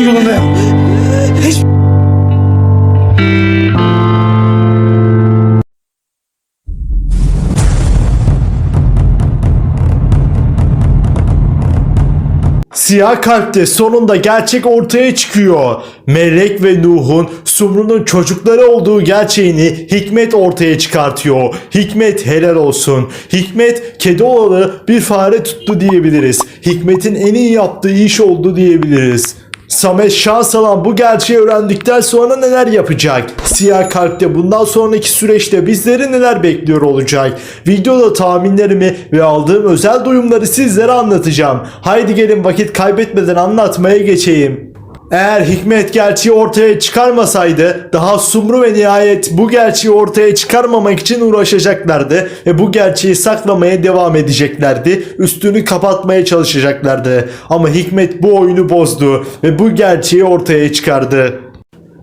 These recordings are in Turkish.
şey yolunda ya. Hiç Siyah kalpte sonunda gerçek ortaya çıkıyor. Melek ve Nuh'un Sumru'nun çocukları olduğu gerçeğini Hikmet ortaya çıkartıyor. Hikmet helal olsun. Hikmet kedi oğlu bir fare tuttu diyebiliriz. Hikmet'in en iyi yaptığı iş oldu diyebiliriz. Samet Şahsalan bu gerçeği öğrendikten sonra neler yapacak? Siyah kalpte bundan sonraki süreçte bizleri neler bekliyor olacak? Videoda tahminlerimi ve aldığım özel duyumları sizlere anlatacağım. Haydi gelin vakit kaybetmeden anlatmaya geçeyim. Eğer Hikmet gerçeği ortaya çıkarmasaydı daha Sumru ve Nihayet bu gerçeği ortaya çıkarmamak için uğraşacaklardı ve bu gerçeği saklamaya devam edeceklerdi. Üstünü kapatmaya çalışacaklardı. Ama Hikmet bu oyunu bozdu ve bu gerçeği ortaya çıkardı.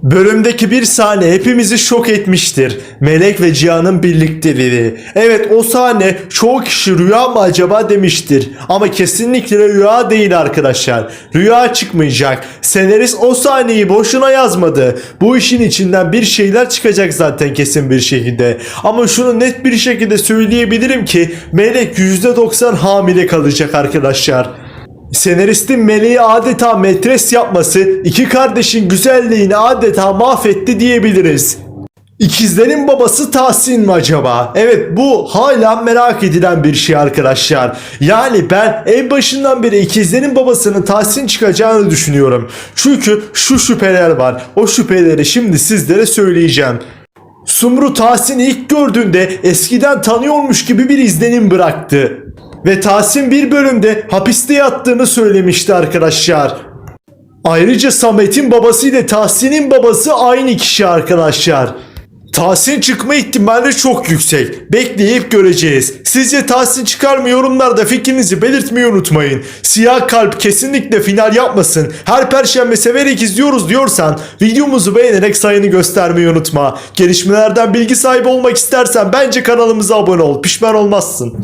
Bölümdeki bir sahne hepimizi şok etmiştir. Melek ve Cihan'ın birlikteliği. Evet o sahne çoğu kişi rüya mı acaba demiştir. Ama kesinlikle rüya değil arkadaşlar. Rüya çıkmayacak. Senarist o sahneyi boşuna yazmadı. Bu işin içinden bir şeyler çıkacak zaten kesin bir şekilde. Ama şunu net bir şekilde söyleyebilirim ki Melek %90 hamile kalacak arkadaşlar. Senaristin meleği adeta metres yapması iki kardeşin güzelliğini adeta mahvetti diyebiliriz. İkizlerin babası Tahsin mi acaba? Evet bu hala merak edilen bir şey arkadaşlar. Yani ben en başından beri ikizlerin babasının Tahsin çıkacağını düşünüyorum. Çünkü şu şüpheler var. O şüpheleri şimdi sizlere söyleyeceğim. Sumru Tahsin'i ilk gördüğünde eskiden tanıyormuş gibi bir izlenim bıraktı. Ve Tahsin bir bölümde hapiste yattığını söylemişti arkadaşlar. Ayrıca Samet'in babası ile Tahsin'in babası aynı kişi arkadaşlar. Tahsin çıkma ihtimali çok yüksek. Bekleyip göreceğiz. Sizce Tahsin çıkar mı yorumlarda fikrinizi belirtmeyi unutmayın. Siyah kalp kesinlikle final yapmasın. Her perşembe severek izliyoruz diyorsan videomuzu beğenerek sayını göstermeyi unutma. Gelişmelerden bilgi sahibi olmak istersen bence kanalımıza abone ol. Pişman olmazsın.